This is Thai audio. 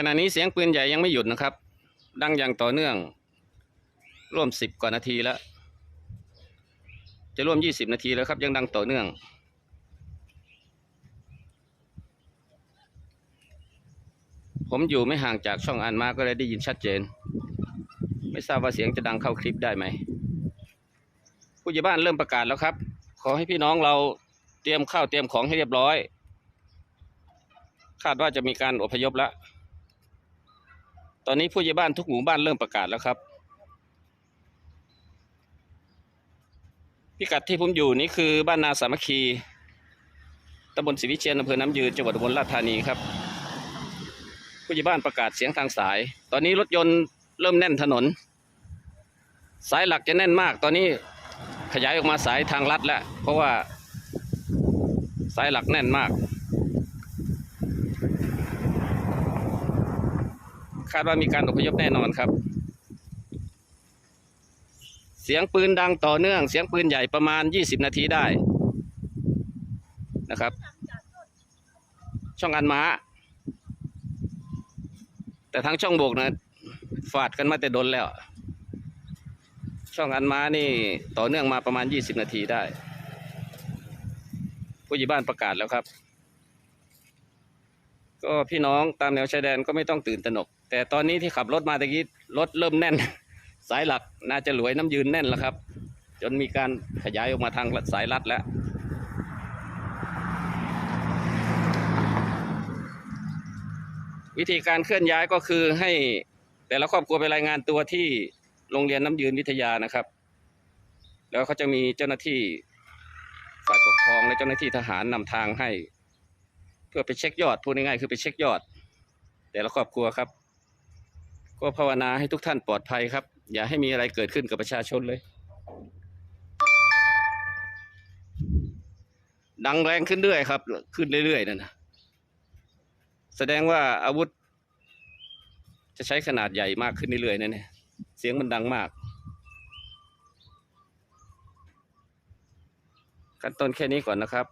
ขณะนี้เสียงปืนใหญ่ยังไม่หยุดนะครับ ดังอย่างต่อเนื่อง ร่วมสิบกว่านาทีแล้ว จะร่วมยี่สิบนาทีแล้วครับ ยังดังต่อเนื่อง ผมอยู่ไม่ห่างจากช่องอันมาก็เลยได้ยินชัดเจน ไม่ทราบว่าเสียงจะดังเข้าคลิปได้ไหมผู้ใหญ่บ้านเริ่มประกาศแล้วครับ ขอให้พี่น้องเราเตรียมข้าวเตรียมของให้เรียบร้อย คาดว่าจะมีการอพยพแล้ว ตอนนี้ผู้ใหญ่บ้านทุกหมู่บ้านเริ่มประกาศแล้วครับ พิกัดที่ผมอยู่นี่คือบ้านนาสามัคคีตำบลศรีวิเชียนอำเภอน้ำยืนจังหวัดอุบลราชธานีครับ ผู้ใหญ่บ้านประกาศเสียงทางสาย ตอนนี้รถยนต์เริ่มแน่นถนน สายหลักจะแน่นมาก ตอนนี้ขยายออกมาสายทางลัดแล้วเพราะว่าสายหลักแน่นมาก คาดว่ามีการอพยพแน่นอนครับ เสียงปืนดังต่อเนื่อง เสียงปืนใหญ่ประมาณ 20 นาทีได้นะครับ ช่องอันม้า แต่ทั้งช่องโบกนะฟาดกันมาแต่ดนแล้ว ช่องอันม้านี่ต่อเนื่องมาประมาณ 20 นาทีได้ ผู้ใหญ่บ้านประกาศแล้วครับก็พี่น้องตามแนวชายแดนก็ไม่ต้องตื่นตระหนก แต่ตอนนี้ที่ขับรถมาตะกี้รถเริ่มแน่น สายหลักน่าจะหลวยน้ำยืนแน่นแล้วครับ จนมีการขยายออกมาทางสายลัดแล้ววิธีการเคลื่อนย้ายก็คือให้แต่ละครอบครัวไปรายงานตัวที่โรงเรียนน้ำยืนวิทยานะครับ แล้วเขาจะมีเจ้าหน้าที่ฝ่ายปกครองและเจ้าหน้าที่ทหารนำทางให้ เพื่อไปเช็คยอดพูดง่ายๆคือไปเช็คยอด แต่ละครอบครัวครับ ก็ภาวนาให้ทุกท่านปลอดภัยครับ อย่าให้มีอะไรเกิดขึ้นกับประชาชนเลย ดังแรงขึ้นเรื่อยครับ ขึ้นเรื่อยๆนั่นนะแสดงว่าอาวุธ จะใช้ขนาดใหญ่มากขึ้นเรื่อยๆนั่นเนี่ยเสียงมันดังมากขั้นต้นแค่นี้ก่อนนะครับ